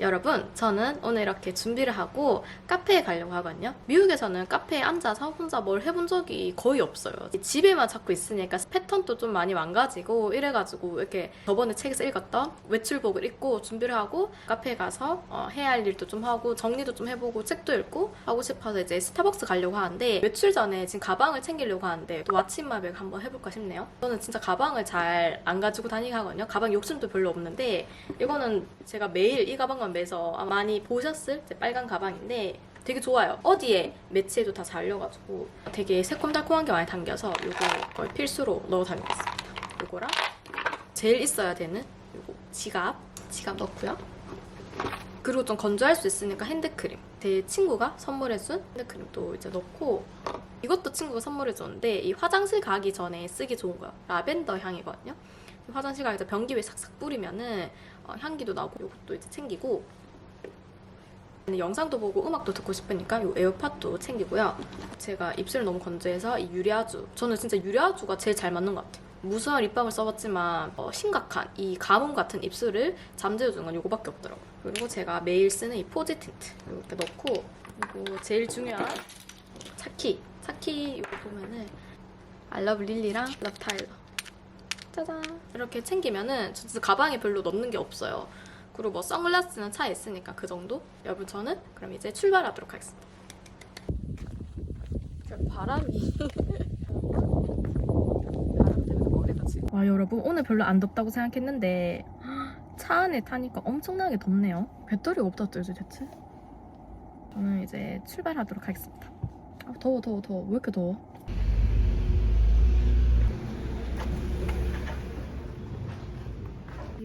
여러분, 저는 오늘 이렇게 준비를 하고 카페에 가려고 하거든요. 미국에서는 카페에 앉아서 혼자 뭘 해본 적이 거의 없어요. 집에만 자꾸 있으니까 패턴도 좀 많이 망가지고 이래가지고 이렇게 저번에 책에서 읽었던 외출복을 입고 준비를 하고 카페에 가서 어, 해야 할 일도 좀 하고 정리도 좀 해보고 책도 읽고 하고 싶어서 이제 스타벅스 가려고 하는데 외출 전에 지금 가방을 챙기려고 하는데 또 왓츠마백 한번 해볼까 싶네요. 저는 진짜 가방을 잘 안 가지고 다니게 하거든요. 가방 욕심도 별로 없는데 이거는 제가 매일 이 가방만 매서 많이 보셨을 제 빨간 가방인데 되게 좋아요. 어디에 매치해도 다 잘려가지고 되게 새콤달콤한 게 많이 담겨서 이거 필수로 넣어 다니겠습니다. 이거랑 제일 있어야 되는 이거 지갑, 지갑 넣고요. 그리고 좀 건조할 수 있으니까 핸드크림. 제 친구가 선물해준 핸드크림도 이제 넣고 이것도 친구가 선물해줬는데 이 화장실 가기 전에 쓰기 좋은 거야. 라벤더 향이거든요. 화장실 가기 전에 변기 위에 싹싹 뿌리면은 어, 향기도 나고 이것도 이제 챙기고 영상도 보고 음악도 듣고 싶으니까 이 에어팟도 챙기고요. 제가 입술이 너무 건조해서 이 유리아주. 저는 진짜 유리아주가 제일 잘 맞는 것 같아요. 무수한 립밤을 써봤지만 어, 심각한 이 가뭄 같은 입술을 잠재워주는 건 이거밖에 없더라고요. 그리고 제가 매일 쓰는 이 포지 틴트 이렇게 넣고 그리고 제일 중요한 차키. 차키 이거 보면은 I love 릴리랑 love 타일러. 짜잔. 이렇게 챙기면은 진짜 가방에 별로 넣는 게 없어요. 그리고 뭐 선글라스는 차에 있으니까 그 정도? 여러분 저는 그럼 이제 출발하도록 하겠습니다. 바람이 바람 때문에 머리가 지금 와 여러분 오늘 별로 안 덥다고 생각했는데 차 안에 타니까 엄청나게 덥네요. 배터리가 없다 어쩌지 대체? 저는 이제 출발하도록 하겠습니다. 아, 더워 더워 더워 왜 이렇게 더워?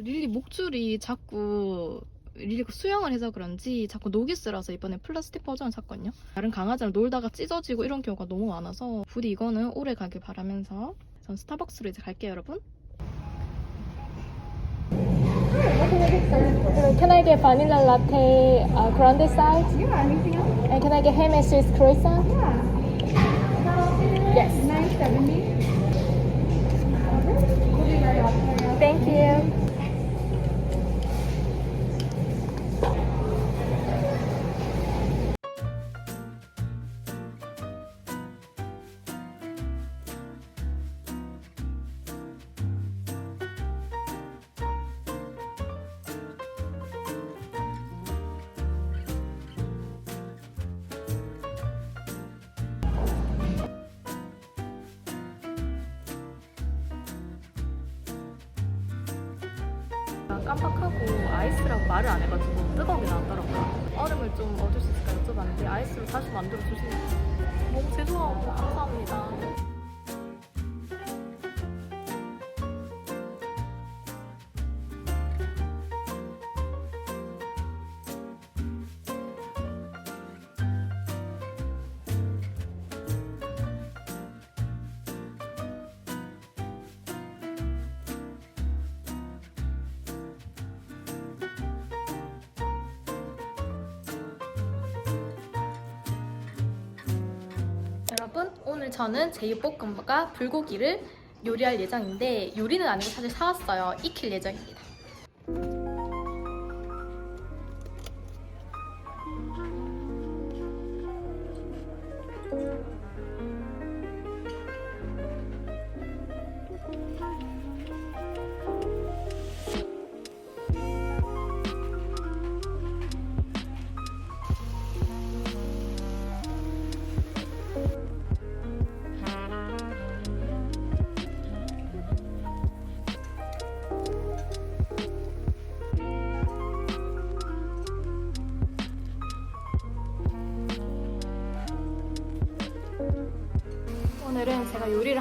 릴리 목줄이 자꾸 릴리가 수영을 해서 그런지 자꾸 녹이 슬어서 이번에 플라스틱 버전을 샀거든요. 다른 강아지랑 놀다가 찢어지고 이런 경우가 너무 많아서 부디 이거는 오래 가길 바라면서 전 스타벅스로 이제 갈게요, 여러분. Can I get vanilla latte uh, grande size? Yeah, anything else? And can I get ham and cheese croissant? Yeah. Yes. 970. Thank you. 말을 안 해가지고 뜨거운 게 나왔더라고요. 얼음을 좀 얻을 수 있을까 여쭤봤는데 아이스로 다시 만들어 주시네요. 너무 죄송하고 감사합니 오늘 저는 제육볶음과 불고기를 요리할 예정인데 요리는 아니고 사실 사왔어요. 익힐 예정입니다.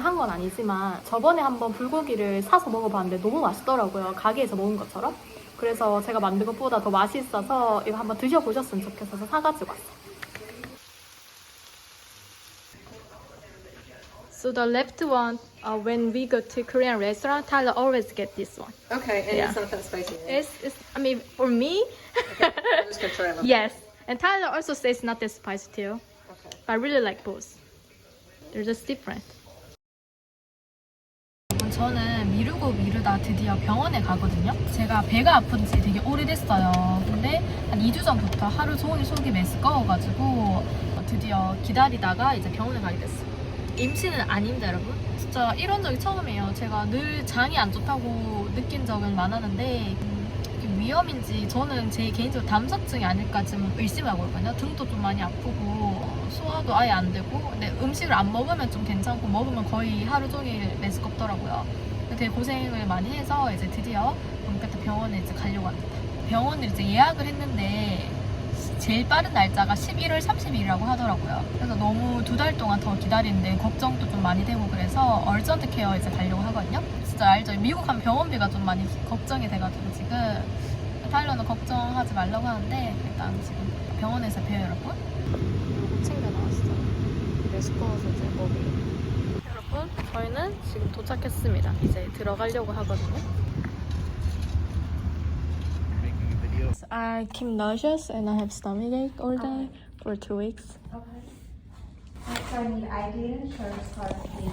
한 건 아니지만 저번에 한번 불고기를 사서 먹어봤는데 너무 맛있더라고요. 가게에서 먹은 것처럼. 그래서 제가 만든 것보다 더 맛있어서 이거 한번 드셔보셨으면 좋겠어서 사가지고 왔어요. So the left one, uh, when we go to Korean restaurant, Tyler always get this one. Okay, and Yeah. it's not that spicy. It's, it's I mean, for me, I'm just gonna try them. yes. And Tyler also says not that spicy too. Okay. But I really like both. They're just different. 저는 미루고 미루다 드디어 병원에 가거든요. 제가 배가 아픈 지 되게 오래됐어요. 근데 한 2주 전부터 하루 종일 속이 메스꺼워가지고 드디어 기다리다가 이제 병원에 가게 됐어요. 임신은 아닙니다, 여러분. 진짜 이런 적이 처음이에요. 제가 늘 장이 안 좋다고 느낀 적은 많았는데 위험인지 저는 제 개인적으로 담석증이 아닐까 지금 의심하고 있거든요. 등도 좀 많이 아프고 소화도 아예 안 되고 근데 음식을 안 먹으면 좀 괜찮고 먹으면 거의 하루 종일 메스껍더라고요. 되게 고생을 많이 해서 이제 드디어 끝에 병원에 이제 가려고 합니다. 병원을 이제 예약을 했는데 제일 빠른 날짜가 11월 30일이라고 하더라고요. 그래서 너무 두 달 동안 더 기다리는데 걱정도 좀 많이 되고 그래서 얼전트 케어 이제 가려고 하거든요. 진짜 알죠? 미국 하면 병원비가 좀 많이 걱정이 돼가지고 지금 타일러는 걱정하지 말라고 하는데 일단 지금 병원에서 봬요 여러분. 챙겨 나왔어요. 메스꺼워서 이제 먹이. 여러분 저희는 지금 도착했습니다. 이제 들어가려고 하거든요. I keep nauseous and I have stomachache all day for two weeks. So I need ID and insurance card, please.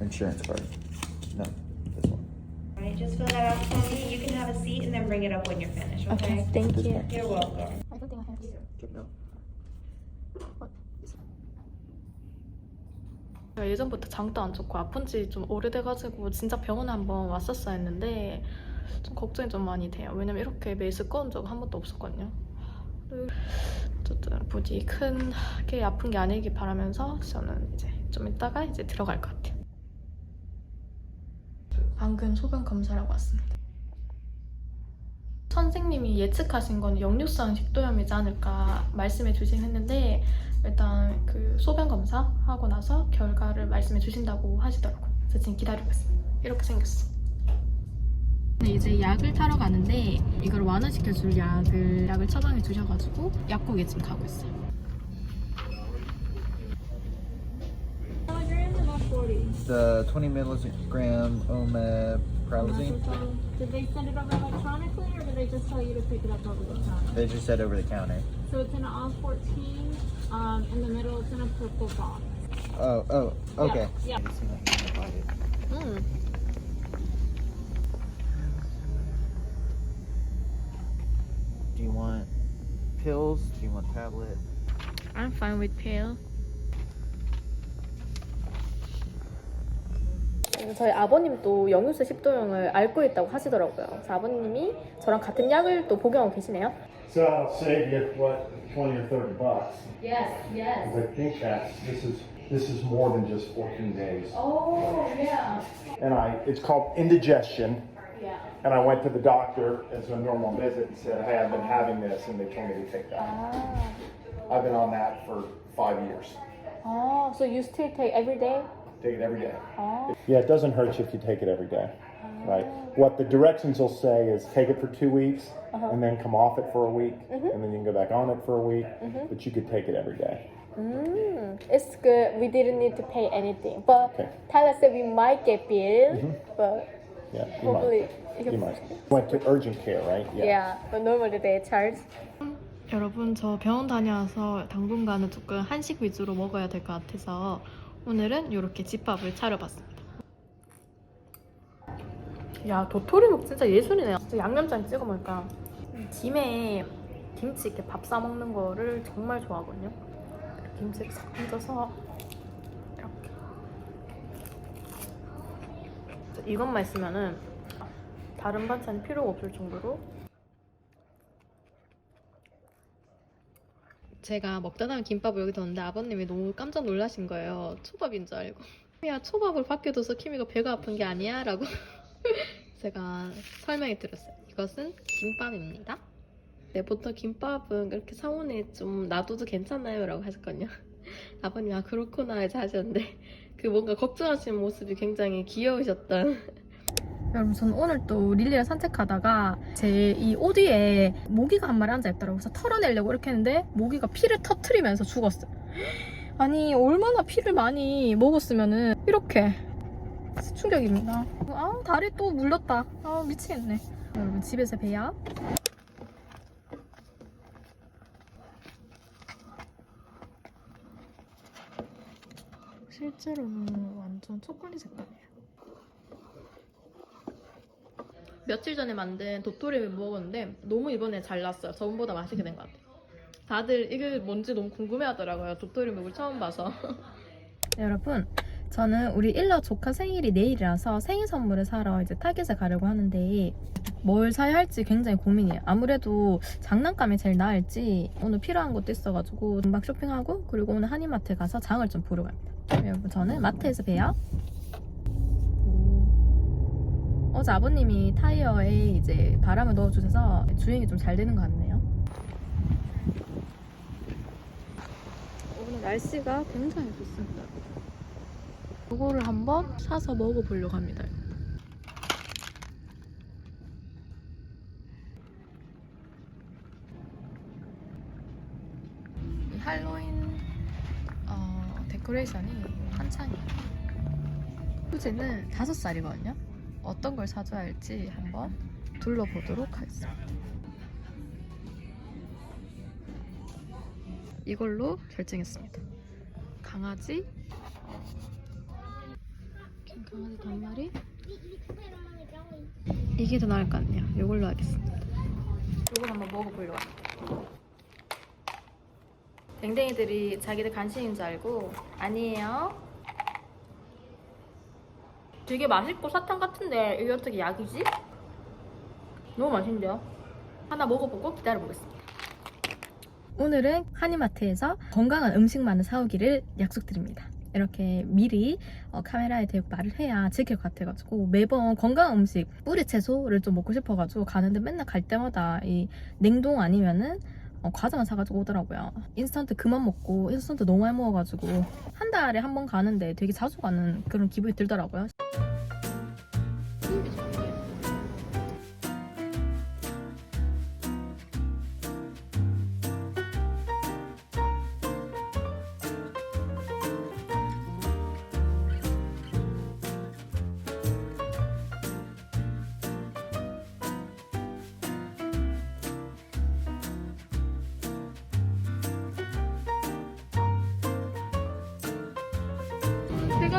Insurance card. No. Right, just fill that out for me. You can have a seat and then bring it up when you're finished, okay? thank This you. You're welcome. I don't think I have. It out. 제가 예전부터 장도 안 좋고 아픈 지 좀 오래돼가지고 진짜 병원에 한번 왔었어야 했는데 좀 걱정이 좀 많이 돼요. 왜냐면 이렇게 메스꺼운 적은 한 번도 없었거든요. 어쨌든 부디 큰게 아픈 게 아니길 바라면서 저는 이제 좀 이따가 이제 들어갈 것 같아요. 방금 소변 검사라고 왔습니다. 선생님이 예측하신 건 역류성 식도염이지 않을까 말씀해 주긴 했는데 일단 그 소변 검사 하고 나서 결과를 말씀해 주신다고 하시더라고요. 그래서 지금 기다리고 있습니다. 이렇게 생겼어. 네, 이제 약을 타러 가는데 이걸 완화시켜 줄 약을 약을 처방해 주셔가지고 약국에 지금 가고 있어요. The 20 milligram omeprazole. Did they send it over electronically or did they just tell you to pick it up over the counter? They just said over the counter. So it's in all 14. Um, in the middle, it's in a purple box. Oh, oh, okay. Yeah. 음. Do you want pills? Do you want tablet? I'm fine with pill. 저희 아버님도 역류성 식도염을 앓고 있다고 하시더라고요. 그래서 아버님이 저랑 같은 약을 또 복용하고 계시네요. So I'll save you what twenty or thirty bucks. Yes, yes. I think that's this is this is more than just fourteen days. Oh, yeah. And I it's called indigestion. Yeah. And I went to the doctor as a normal visit and said, Hey, I've been having this and they told me to take that. Ah. I've been on that for five years. Oh, so you still take every day? Take it every day. Oh. Yeah, it doesn't hurt you if you take it every day. Right. What the directions will say is take it for two weeks and then come off it for a week and then you can go back on it for a week. But you could take it every day. Mm, it's good. We didn't need to pay anything. But Okay. Tyler said we might get bill, but Yeah, you hopefully might. You might. Went to urgent care, right? Yeah, but normally they charge. 여러분 저 병원 다녀와서 당분간은 조금 한식 위주로 먹어야 될 것 같아서 오늘은 이렇게 집밥을 차려봤습니다. 야 도토리묵 진짜 예술이네요. 진짜 양념장 찍어 먹으니까 김에 김치 이렇게 밥 싸 먹는 거를 정말 좋아하거든요. 김치를 싹 얹어서 이렇게 이것만 있으면은 다른 반찬이 필요가 없을 정도로 제가 먹다 남은 김밥을 여기 뒀는데 아버님이 너무 깜짝 놀라신 거예요. 초밥인 줄 알고. 야 초밥을 밖에 둬서 키미가 배가 아픈 게 아니야? 라고 제가 설명해 드렸어요. 이것은 김밥입니다. 네, 보통 김밥은 그렇게 상온에 좀 놔둬도 괜찮아요? 라고 하셨거든요. 아버님, 아, 그렇구나. 이제 하셨는데, 그 뭔가 걱정하시는 모습이 굉장히 귀여우셨던. 여러분, 저는 오늘 또 릴리랑 산책하다가 제 이 오디에 모기가 한 마리 앉아있더라고요. 그래서 털어내려고 이렇게 했는데, 모기가 피를 터트리면서 죽었어요. 아니, 얼마나 피를 많이 먹었으면은, 이렇게. 충격입니다. 아, 다리 또 물렸다. 아, 미치겠네. 여러분, 집에서. 혹시 실제로는 완전 초콜릿 색깔이에요. 며칠 전에 만든 도토리를 먹었는데 너무 이번에 잘 났어요. 저번보다 맛있게 된 것 같아요. 다들 이게 뭔지 너무 궁금해 하더라고요. 도토리 묵을 처음 봐서. 여러분, 저는 우리 일러 조카 생일이 내일이라서 생일 선물을 사러 이제 타겟에 가려고 하는데 뭘 사야 할지 굉장히 고민이에요. 아무래도 장난감이 제일 나을지 오늘 필요한 것도 있어가지고 금방 쇼핑하고 그리고 오늘 한인마트에 가서 장을 좀 보러 갑니다. 여러분 저는 마트에서 봬요. 어제 아버님이 타이어에 이제 바람을 넣어주셔서 주행이 좀 잘 되는 것 같네요. 오늘 날씨가 굉장히 좋습니다. 이거를 한번 사서 먹어보려고 합니다. 이 할로윈 어, 데코레이션이 한창이에요. 후지는 다섯 살이거든요. 어떤 걸 사줘야 할지 한번 둘러보도록 하겠습니다. 이걸로 결정했습니다. 강아지, 긴 강아지 단마리. 이게 더 나을 것 같네요. 이걸로 하겠습니다. 이걸 한번 먹어보려고. 댕댕이들이 자기들 간식인 줄 알고 아니에요. 되게 맛있고 사탕 같은데 이게 어떻게 약이지? 너무 맛있는데요? 하나 먹어보고 기다려보겠습니다. 오늘은 한인마트에서 건강한 음식만을 사오기를 약속드립니다. 이렇게 미리 어, 카메라에 대고 말을 해야 지킬 것 같아가지고 매번 건강한 음식 뿌리 채소를 좀 먹고 싶어가지고 가는데 맨날 갈 때마다 이 냉동 아니면은 어, 과자만 사가지고 오더라고요. 인스턴트 그만 먹고 인스턴트 너무 많이 먹어가지고 한 달에 한 번 가는데 되게 자주 가는 그런 기분이 들더라고요.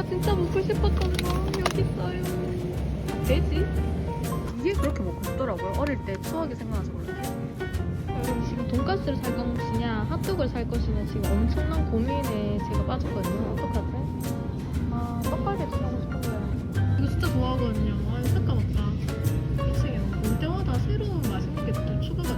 제가 진짜 먹고 싶었던 거 여기 있어요. 돼지? 이게 그렇게 먹고 싶더라고요. 어릴 때 추억이 생각나서 그런지. 여러분 지금 돈가스를 살 것이냐 핫도그를 살 것이냐 지금 엄청난 고민에 제가 빠졌거든요. 어떡하지? 아 떡갈비도 사고 싶은데 이거 진짜 좋아하거든요. 아 색깔 없다. 미치게요. 올 때마다 새로운 맛있는 게 또 추가가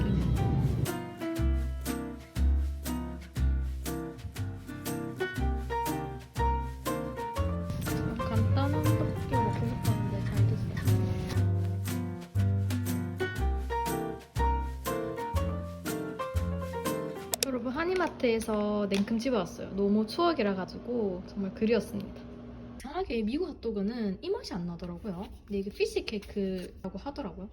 한이마트에서 냉큼 집어왔어요. 너무 추억이라 가지고 정말 그리웠습니다. 이상하게 미국 핫도그는 이 맛이 안 나더라고요. 근데 이게 피시 케이크라고 하더라고요.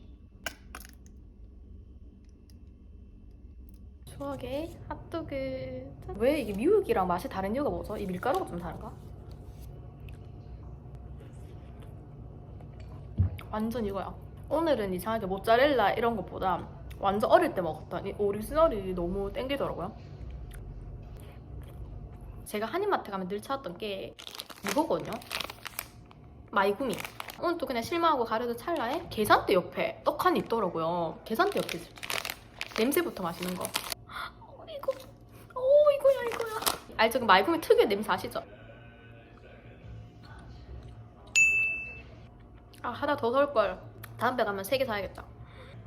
추억의 핫도그. 짠. 왜 이게 미국이랑 맛이 다른 이유가 뭐죠? 이 밀가루가 좀 다른가? 완전 이거야. 오늘은 이상하게 모짜렐라 이런 것보다 완전 어릴 때 먹었던 이 오리지널이 너무 땡기더라고요. 제가 한인마트 가면 늘 찾았던 게 이거거든요. 마이구미. 오늘 또 그냥 실망하고 가려던 찰나에 계산대 옆에 떡하니 있더라고요. 계산대 옆에 있을 때. 냄새부터 마시는 거. 어, 이거. 오, 이거야, 이거야. 알죠? 그 마이구미 특유의 냄새 아시죠? 아, 하나 더 사올걸. 다음에 가면 세 개 사야겠다.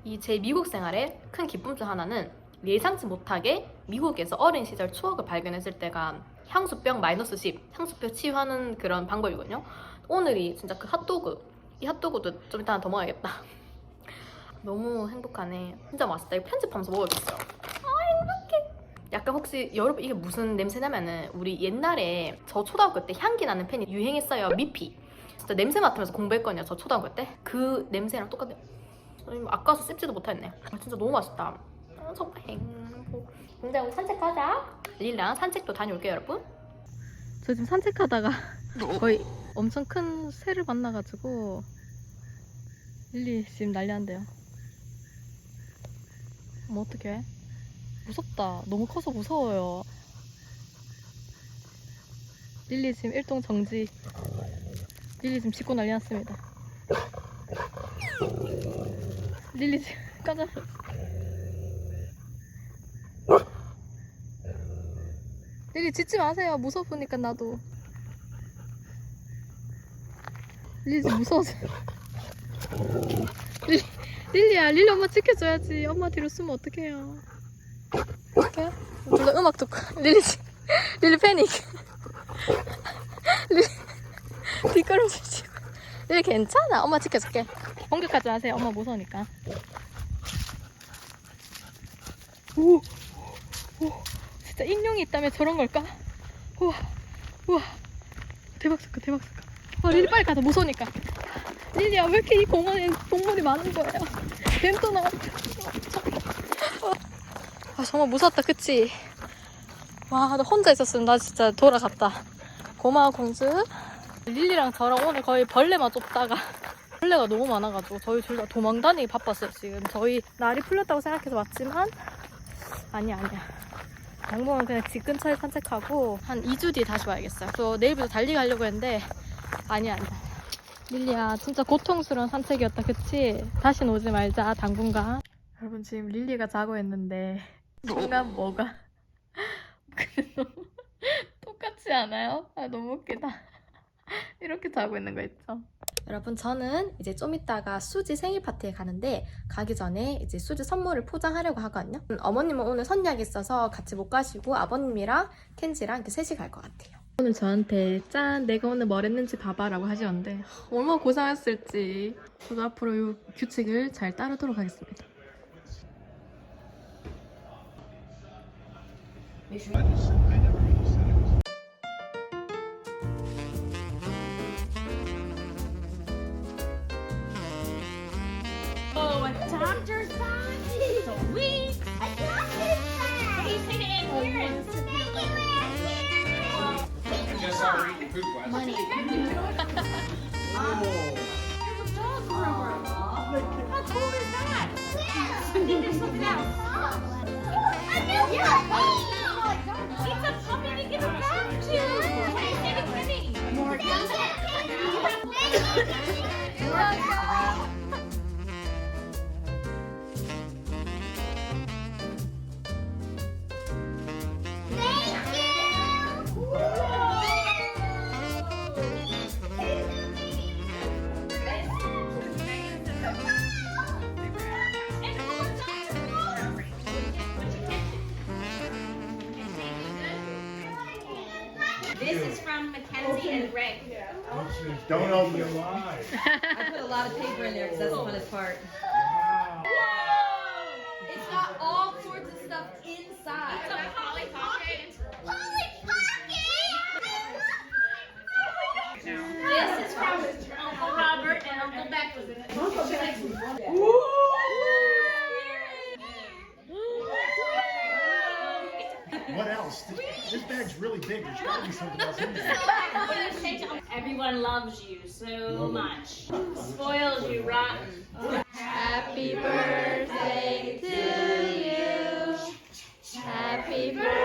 이 제 미국 생활의 큰 기쁨 중 하나는 예상치 못하게 미국에서 어린 시절 추억을 발견했을 때가 향수병 마이너스 10, 향수병 치유하는 그런 방법이거든요. 오늘이 진짜 그 핫도그. 이 핫도그도 좀 이따 더 먹어야겠다. 너무 행복하네. 진짜 맛있다. 이거 편집하면서 먹어야겠어. 아, 행복해. 약간 혹시 여러분 이게 무슨 냄새냐면은 우리 옛날에 저 초등학교 때 향기 나는 펜이 유행했어요. 미피. 진짜 냄새 맡으면서 공부했거든요. 저 초등학교 때. 그 냄새랑 똑같아요. 아까워서 씹지도 못했네. 아, 진짜 너무 맛있다. 아, 정말 행복. 우리 산책하자. 릴랑 산책도 다녀올게요, 여러분. 저 지금 산책하다가 거의 엄청 큰 새를 만나가지고 릴리 지금 난리 난대요. 뭐 어떡해? 무섭다. 너무 커서 무서워요. 릴리 지금 일동 정지. 릴리 지금 짖고 난리 났습니다. 릴리 지금 까자. 릴리 짖지 마세요. 무서우니까 나도. 릴리 무서워서. 릴리, 릴리야, 릴리 엄마 지켜줘야지. 엄마 뒤로 쓰면 어떡해요. 어떡해? 둘다 음악 듣고. 릴리, 지- 릴리 패닉. 릴리, 뒷걸음질 치고. 릴리 괜찮아. 엄마 지켜줄게. 공격하지 마세요. 엄마 무서우니까. 오, 오, 진짜 인형이 있다면 저런 걸까? 우와, 우와. 대박 사건, 대박 사건. 아, 릴리 빨리 가자. 무서우니까. 릴리야, 왜 이렇게 이 공원에 동물이 많은 거야? 뱀도 나왔다. 아, 정말 무섭다, 그치? 와, 나 혼자 있었으면 나 진짜 돌아갔다. 고마워, 공주. 릴리랑 저랑 오늘 거의 벌레만 쫓다가 벌레가 너무 많아가지고 저희 둘 다 도망 다니기 바빴어요, 지금. 저희 날이 풀렸다고 생각해서 왔지만 아니야, 아니야. 양봉은 그냥 집 근처에 산책하고 한 2주 뒤에 다시 와야겠어요. 저 내일부터 달리 가려고 했는데 아니야, 아니야. 릴리야, 진짜 고통스러운 산책이었다, 그치? 다신 오지 말자, 당분간. 여러분, 지금 릴리가 자고 있는데 순간 뭐가 똑같지 않아요? 아 너무 웃기다. 이렇게 자고 있는 거 있죠? 여러분 저는 이제 좀 이따가 수지 생일 파티에 가는데 가기 전에 이제 수지 선물을 포장하려고 하거든요. 음, 어머님은 오늘 선약 있어서 같이 못 가시고 아버님이랑 켄지랑 이렇게 셋이 갈 것 같아요. 오늘 저한테 짠 내가 오늘 뭘 했는지 봐봐라고 하셨는데 얼마나 고생했을지 저도 앞으로 이 규칙을 잘 따르도록 하겠습니다. we. A doctor's body. He's taking just eating food. Money. oh. There's a dog groomer. Oh. How cool is that? Yeah. I think there's something else. A puppy to give a to. More. Thank you. Don't open it. I put a lot of paper in there because that's the funnest part. It's got all sorts of stuff inside. It's a Polly Pocket. This is from Uncle Robert and Uncle Beck was in it. What This, this really big. There's gotta be something else in there. Everyone loves you so much. Spoils you rotten. Happy birthday to you. Happy birthday,